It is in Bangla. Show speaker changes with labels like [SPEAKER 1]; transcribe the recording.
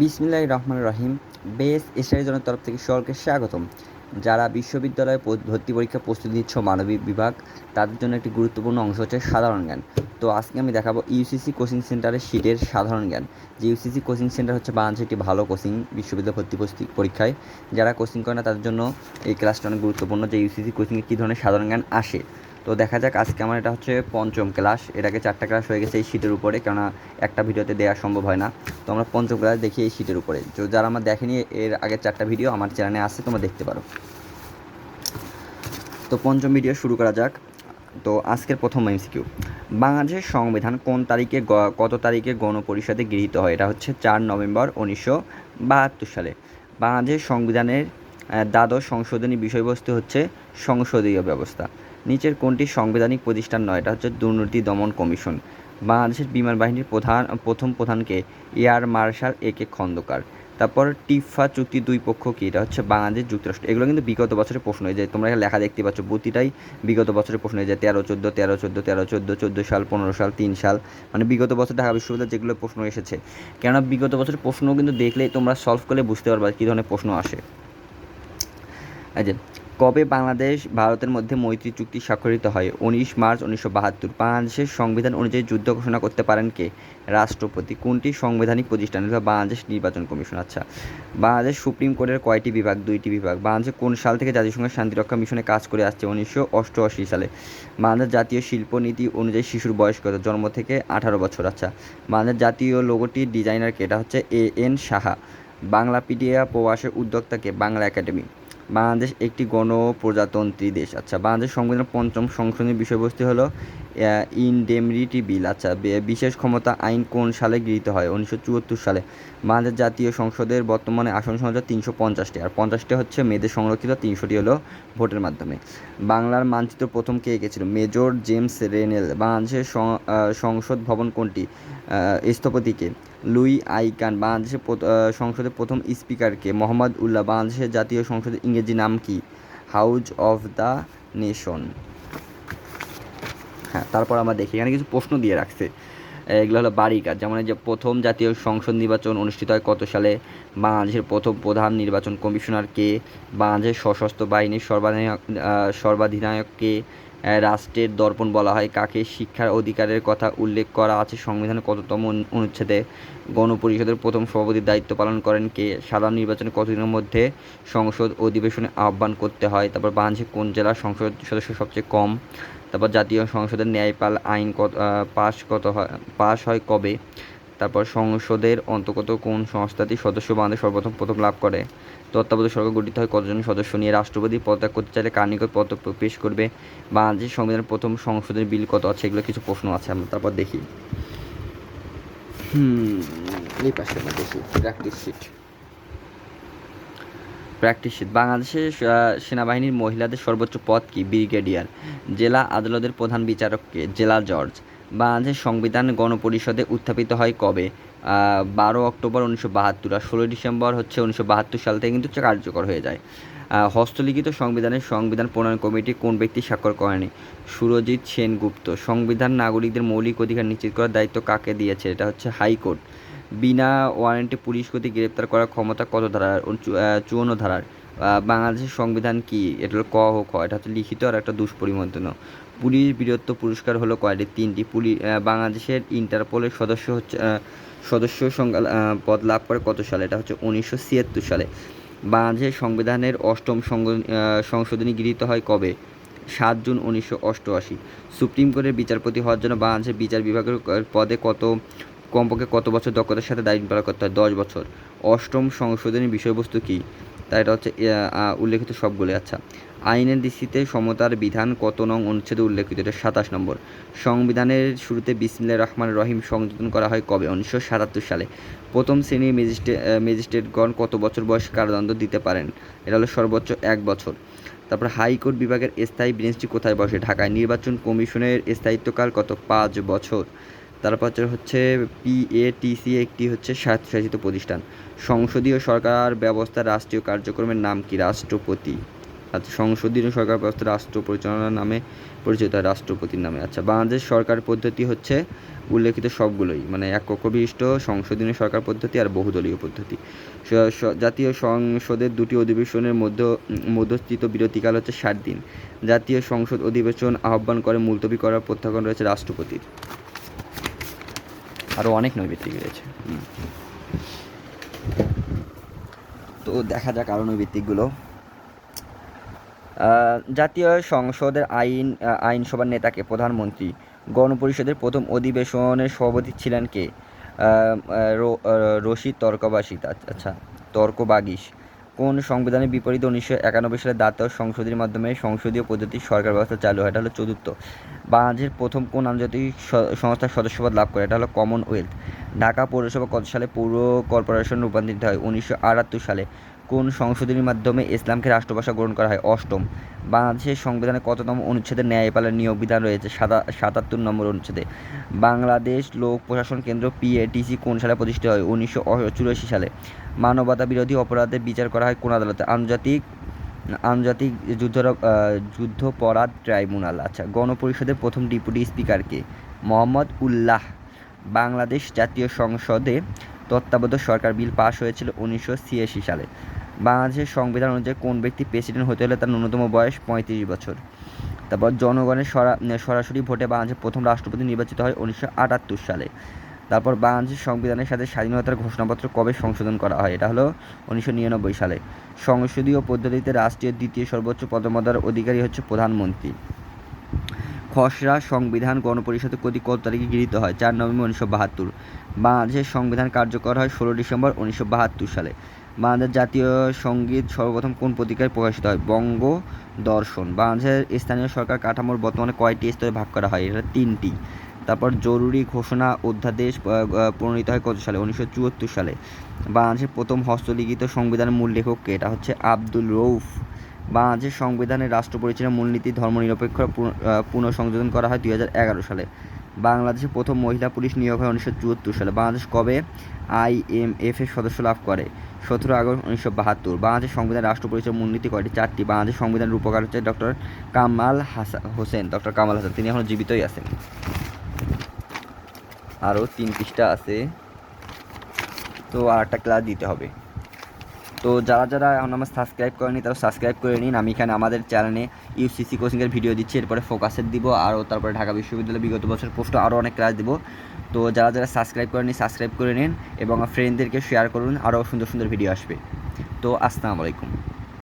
[SPEAKER 1] বিসমিল্লাহ রহমান রহিম। বেস স্টাডি জনের তরফ থেকে সকলকে স্বাগতম। যারা বিশ্ববিদ্যালয়ে ভর্তি পরীক্ষা প্রস্তুতি নিচ্ছ মানবিক বিভাগ, তাদের জন্য একটি গুরুত্বপূর্ণ অংশ হচ্ছে সাধারণ জ্ঞান। তো আজকে আমি দেখাবো ইউসিসি কোচিং সেন্টারের শীটের সাধারণ জ্ঞান। যে ইউসিসি কোচিং সেন্টার হচ্ছে বাংলাদেশের একটি ভালো কোচিং বিশ্ববিদ্যালয় ভর্তি প্রস্তুতি পরীক্ষায়। যারা কোচিং করে না, তাদের জন্য এই ক্লাসটা অনেক গুরুত্বপূর্ণ যে ইউসিসি কোচিংয়ে কী ধরনের সাধারণ জ্ঞান আসে। তো দেখা যাক আজকে আমার এটা হচ্ছে পঞ্চম ক্লাস। এটাকে চারটা ক্লাস হয়ে গেছে এই শীটের উপরে, কেননা একটা ভিডিওতে দেওয়া সম্ভব হয় না। তো আমরা পঞ্চম ক্লাস দেখি এই শীটের উপরে। তো যারা আমার দেখেনি, এর আগের চারটা ভিডিও আমার চ্যানেলে আসছে তোমরা দেখতে পারো। তো পঞ্চম ভিডিও শুরু করা যাক। তো আজকের প্রথম এমসিকিউ। বাংলাদেশের সংবিধান কোন তারিখে কত তারিখে গণপরিষদে গৃহীত হয়? এটা হচ্ছে চার নভেম্বর উনিশশো বাহাত্তর সালে। বাংলাদেশ সংবিধানের দ্বাদশ সংশোধনী বিষয়বস্তু হচ্ছে সংসদীয় ব্যবস্থা। নিচের কোনটি সাংবিধানিক প্রতিষ্ঠান নয়? এটা হচ্ছে দুর্নীতি দমন কমিশন। বাংলাদেশের বিমান বাহিনীর প্রধান, প্রথম প্রধানকে air marshal A K Khandakar. তারপর টিফা চুক্তি দুই পক্ষ কি? এটা হচ্ছে বাংলাদেশ যুক্তরাষ্ট্র। এগুলো কিন্তু বিগত বছরের প্রশ্ন। হয়ে যায় তোমরা লেখা দেখতে পাচ্ছ, প্রতিটাই বিগত বছরের প্রশ্ন। হয়ে যায় তেরো, চোদ্দ তেরো চোদ্দ তেরো, চোদ্দ চোদ্দ সাল, পনেরো সাল, তিন সাল মানে বিগত বছর ঢাকা বিশ্ববিদ্যালয় যেগুলো প্রশ্ন এসেছে। কেননা বিগত বছরের প্রশ্ন কিন্তু দেখলেই তোমরা সলভ করলে বুঝতে পারবা কী ধরনের প্রশ্ন আসে। যে কবে বাংলাদেশ ভারতের মধ্যে মৈত্রী চুক্তি স্বাক্ষরিত হয়? উনিশ মার্চ উনিশশো বাহাত্তর। বাংলাদেশের সংবিধান অনুযায়ী যুদ্ধ ঘোষণা করতে পারেন কে? রাষ্ট্রপতি। কোনটি সাংবিধানিক প্রতিষ্ঠান? বাংলাদেশ নির্বাচন কমিশন। আচ্ছা বাংলাদেশ সুপ্রিম কোর্টের কয়টি বিভাগ? দুইটি বিভাগ। বাংলাদেশ কোন সাল থেকে জাতিসংঘের শান্তিরক্ষা মিশনে কাজ করে আসছে? উনিশশো অষ্টআশি সালে। বাংলাদেশ জাতীয় শিল্পনীতি অনুযায়ী শিশুর বয়স কত? জন্ম থেকে আঠারো বছর। আচ্ছা বাংলাদেশ জাতীয় লোগোটির ডিজাইনার কে? এটা হচ্ছে এ এন সাহা। বাংলাপিডিয়া প্রবাসের উদ্যোক্তাকে বাংলা একাডেমি। বাংলাদেশ একটি গণপ্রজাতন্ত্রী দেশ। আচ্ছা বাংলাদেশ সংবিধানের পঞ্চম সংশোধনীর বিষয়বস্তু হলো ইনডেমরিটি বিল আচ্ছা বিশেষ ক্ষমতা আইন কোন সালে গৃহীত হয়? উনিশশো চুয়াত্তর সালে। বাংলাদেশ জাতীয় সংসদের বর্তমানে আসন সংখ্যা তিনশো পঞ্চাশটি। আর পঞ্চাশটি হচ্ছে মেয়েদের সংরক্ষিত, তিনশোটি হলো ভোটের মাধ্যমে। বাংলার মানচিত্র প্রথম কে এঁকেছিল? Major James রেনেল। বাংলাদেশের সংসদ ভবন কোনটি? স্থপতিকে লুই আইকান বাংলাদেশের সংসদের প্রথম স্পিকারকে মোহাম্মদ উল্লাহ বাংলাদেশের জাতীয় সংসদের ইংরেজি নাম কি? House of the nation. হ্যাঁ তারপর আমরা দেখি। এখানে কিছু প্রশ্ন দিয়ে রাখছে। এগুলো হলো বাড়ি কাজ। যেমন যে প্রথম জাতীয় সংসদ নির্বাচন অনুষ্ঠিত হয় কত সালে? বাংলাদেশের প্রথম প্রধান নির্বাচন কমিশনার কে? বাংলাদেশের সশস্ত্র বাহিনীর সর্বাধিনায়ক সর্বাধিনায়ক কে? রাষ্ট্রের দর্পণ বলা হয়। কাকে শিক্ষার অধিকারের কথা উল্লেখ করা আছে? সংবিধানের কততম অনুচ্ছেদে গণপরিষদের প্রথম সভাপতির দায়িত্ব পালন করেন কে? সাধারণ নির্বাচনে কতদিনের মধ্যে সংসদ অধিবেশনে আহ্বান করতে হয়? তারপর বাংলাদেশের কোন জেলার সংসদ সদস্য সবচেয়ে কম? তারপর জাতীয় সংসদের ন্যায়পাল আইন কত পাশ কত হয়, পাশ হয় কবে? তারপর সংসদের অন্তর্গত কোন সংস্থাটি সদস্য বাংলাদেশ সর্বপ্রথম প্রথম লাভ করে? তত্ত্বাবধায়ক সরকার গঠিত হয় কতজন সদস্য নিয়ে? রাষ্ট্রপতি পদত্যাগ করতে চাইলে কার নিকট পদত্যাগ পেশ করবে। বাংলাদেশের সংবিধানের প্রথম সংসদের বিল কত আছে? এগুলো কিছু প্রশ্ন আছে আমরা তারপর দেখি। হুম এই পাশে আমরা দেখি। প্র্যাকটিস শিট প্র্যাকটিস শিট বাংলাদেশের সেনাবাহিনীর মহিলাদের সর্বোচ্চ পদ কি? ব্রিগেডিয়ার। জেলা আদালতের প্রধান বিচারককে জেলা জজ। বাংলাদেশের সংবিধান গণপরিষদে উত্থাপিত হয় কবে? বারো অক্টোবর উনিশশো বাহাত্তর আর ষোলোই ডিসেম্বর হচ্ছে উনিশশো বাহাত্তর সাল থেকে কিন্তু কার্যকর হয়ে যায়। হস্তলিখিত সংবিধানের সংবিধান প্রণয়ন কমিটি কোন ব্যক্তি স্বাক্ষর করেনি? সুরজিৎ সেনগুপ্ত। সংবিধান নাগরিকদের মৌলিক অধিকার নিশ্চিত করার দায়িত্ব কাকে দিয়েছে? এটা হচ্ছে হাইকোর্ট। বিনা ওয়ারেন্টে পুলিশ কর্তৃক গ্রেপ্তার করার ক্ষমতা কত ধারার? চুয়ান্ন ধারার। বাংলাদেশের সংবিধান কি? এটা হলো ক খ। এটা হচ্ছে লিখিত আর একটা দুষ্পরিমন্তন পুলিশ বীরত্ব পুরস্কার হলো কয়টি তিনটি। পুলি বাংলাদেশের ইন্টারপোলের সদস্য হচ্ছে সদস্য সংখ্যা পদ লাভ করে কত সালে? এটা হচ্ছে উনিশশো ছিয়াত্তর সালে। বাংলাদেশের সংবিধানের অষ্টম সংশোধনী গৃহীত হয় কবে? সাত জুন উনিশশো অষ্টআশি। সুপ্রিম কোর্টের বিচারপতি হওয়ার জন্য বাংলাদেশের বিচার বিভাগের পদে কত, কমপক্ষে কত বছর দক্ষতার সাথে দায়িত্ব পালন করতে হয়? দশ বছর। অষ্টম সংশোধনী বিষয়বস্তু কী? তা এটা হচ্ছে উল্লেখিত সবগুলি আচ্ছা আইনের দৃষ্টিতে সমতার বিধান কত নং অনুচ্ছেদে উল্লেখিত? এটা সাতাশ নম্বর। সংবিধানের শুরুতে বিসমিল্লাহ রহমান রহিম সংযোজন করা হয় কবে? উনিশশো সাতাত্তর সালে। প্রথম শ্রেণির ম্যাজিস্ট্রেট ম্যাজিস্ট্রেটগণ কত বছর বয়স কারাদণ্ড দিতে পারেন? এটা হলো সর্বোচ্চ এক বছর। তারপর হাইকোর্ট বিভাগের স্থায়ী বেঞ্চটি কোথায় বসে? ঢাকায়। নির্বাচন কমিশনের স্থায়িত্বকাল কত? পাঁচ বছর। তারপর হচ্ছে পিএটিসি একটি হচ্ছে স্বায়ত্তশাসিত প্রতিষ্ঠান। সংসদীয় সরকার ব্যবস্থা রাষ্ট্রীয় কার্যক্রমের নাম কি? রাষ্ট্রপতি। আচ্ছা সংসদীয় সরকার ব্যবস্থা রাষ্ট্র পরিচালনার নামে পরিচিত রাষ্ট্রপতির নামে। আচ্ছা বাংলাদেশ সরকার পদ্ধতি হচ্ছে উল্লেখিত সবগুলোই মানে এক কক্ষ বিশিষ্ট সংসদীয় সরকার পদ্ধতি আর বহুদলীয় পদ্ধতি। জাতীয় সংসদের দুটি অধিবেশনের মধ্য, মধ্যস্থিত বিরতিকাল হচ্ছে ষাট দিন। জাতীয় সংসদ অধিবেশন আহ্বান করে মুলতবি করার প্রত্যাখ্যান রয়েছে রাষ্ট্রপতির। আরও অনেক নৈবিত্তিক রয়েছে। তো দেখা যাক আরও নৈবিত্তিকগুলো জাতীয় সংসদের আইন আইনসভার নেতাকে প্রধানমন্ত্রী। গণপরিষদের প্রথম অধিবেশনের সভাপতি ছিলেন কে? রশিদ তর্কবাসী। আচ্ছা তর্কবাগিস কোন সংবিধানের বিপরীত উনিশশো একানব্বই সালে দাঁতীয় সংসদের মাধ্যমে সংসদীয় পদ্ধতির সরকার ব্যবস্থা চালু হয়, এটা হলো চতুর্থ। বাংলাদেশের প্রথম কোন আন্তর্জাতিক সংস্থার সদস্যপদ লাভ করে, এটা হলো কমনওয়েলথ ঢাকা পৌরসভা কত সালে পৌর কর্পোরেশন রূপান্তরিত হয়? উনিশশো আটাত্তর সালে। কোন সংশোধনীর মাধ্যমে ইসলামকে রাষ্ট্রভাষা গ্রহণ করা হয়? অষ্টম। বাংলাদেশের সংবিধানে কততম অনুচ্ছেদে ন্যায়পালের নিয়োগ বিধান রয়েছে? সাতা সাতাত্তর নম্বর অনুচ্ছেদে। বাংলাদেশ লোক প্রশাসন কেন্দ্র পিএটিসি কোন সালে প্রতিষ্ঠিত হয়? উনিশশো চুরাশি সালে। মানবতা বিরোধী অপরাধের বিচার করা হয় কোন আদালতে? আন্তর্জাতিক আন্তর্জাতিক যুদ্ধ যুদ্ধপরাধ ট্রাইব্যুনাল। আচ্ছা গণপরিষদের প্রথম ডেপুটি স্পিকারকে মোহাম্মদ উল্লাহ। বাংলাদেশ জাতীয় সংসদে তত্ত্বাবধায়ক সরকার বিল পাশ হয়েছিল উনিশশো ছিয়াশি সালে। বাংলাদেশের সংবিধান অনুযায়ী কোন ব্যক্তি প্রেসিডেন্ট হতে হলে তার ন্যূনতম বয়স পঁয়ত্রিশ বছর। তারপর জনগণের সরা- সরাসরি ভোটে বাংলাদেশের প্রথম রাষ্ট্রপতি নির্বাচিত হয় উনিশশো আটাত্তর সালে। তারপর বাংলাদেশের সংবিধানের সাথে স্বাধীনতার ঘোষণাপত্র কবে সংশোধন করা হয়? এটা হলো উনিশশো নিরানব্বই সালে। সংসদীয় পদ্ধতিতে রাষ্ট্রীয় দ্বিতীয় সর্বোচ্চ পদমর্যাদার অধিকারী হচ্ছে প্রধানমন্ত্রী। খসড়া সংবিধান গণপরিষদের কর্তৃক কত তারিখে গৃহীত হয়? চার নভেম্বর উনিশশো বাহাত্তর। বাংলাদেশের সংবিধান কার্যকর হয় ষোলো ডিসেম্বর উনিশশো বাহাত্তর সালে। বাংলাদেশ জাতীয় সংগীত সর্বপ্রথম কোন পত্রিকায় প্রকাশিত হয়? বঙ্গ দর্শন বাংলাদেশের স্থানীয় সরকার কাঠামোর বর্তমানে কয়টি স্তরে ভাগ করা হয়? এটা তিনটি। তারপর জরুরি ঘোষণা অধ্যাদেশ প্রণীত হয় কত সালে? উনিশশো চুয়াত্তর সালে। বাংলাদেশের প্রথম হস্তলিখিত সংবিধানের মূল লেখককে এটা হচ্ছে আব্দুল রৌফ বাংলাদেশের সংবিধানের রাষ্ট্র পরিচালনার মূলনীতি ধর্মনিরপেক্ষ পুনঃসংযোজন করা হয় দুই হাজার এগারো সালে। বাংলাদেশের প্রথম মহিলা পুলিশ নিয়োগ হয় উনিশশো চুয়াত্তর সালে। বাংলাদেশ কবে আইএমএফ এর সদস্য লাভ করে? সতেরো আগস্ট উনিশশো বাহাত্তর। বাংলাদেশ সংবিধান রাষ্ট্র পরিচয় মূলনীতি কয়টি? চারটি। বাংলাদেশ সংবিধান রূপকার হচ্ছে ডক্টর কামাল হাসান হোসেন ডক্টর কামাল হাসান। তিনি এখনও জীবিতই আছেন। আরও তিন পৃষ্ঠা আছে। তো আর একটা ক্লাস দিতে হবে। তো যারা যারা এখন আমার সাবস্ক্রাইব করেনি, তারা সাবস্ক্রাইব করে নিন। আমি এখানে আমাদের চ্যানেলে ইউসিসি কোচিংয়ের ভিডিও দিচ্ছি। এরপরে ফোকাসের দিব। আরও তারপরে ঢাকা বিশ্ববিদ্যালয়ে বিগত বছর পোস্ট আরও অনেক ক্লাস দিব। তো যারা যারা সাবস্ক্রাইব করেনি সাবস্ক্রাইব করে নিন এবং ফ্রেন্ডদেরকে শেয়ার করুন। আরও সুন্দর সুন্দর ভিডিও আসবে। তো আসসালামু আলাইকুম।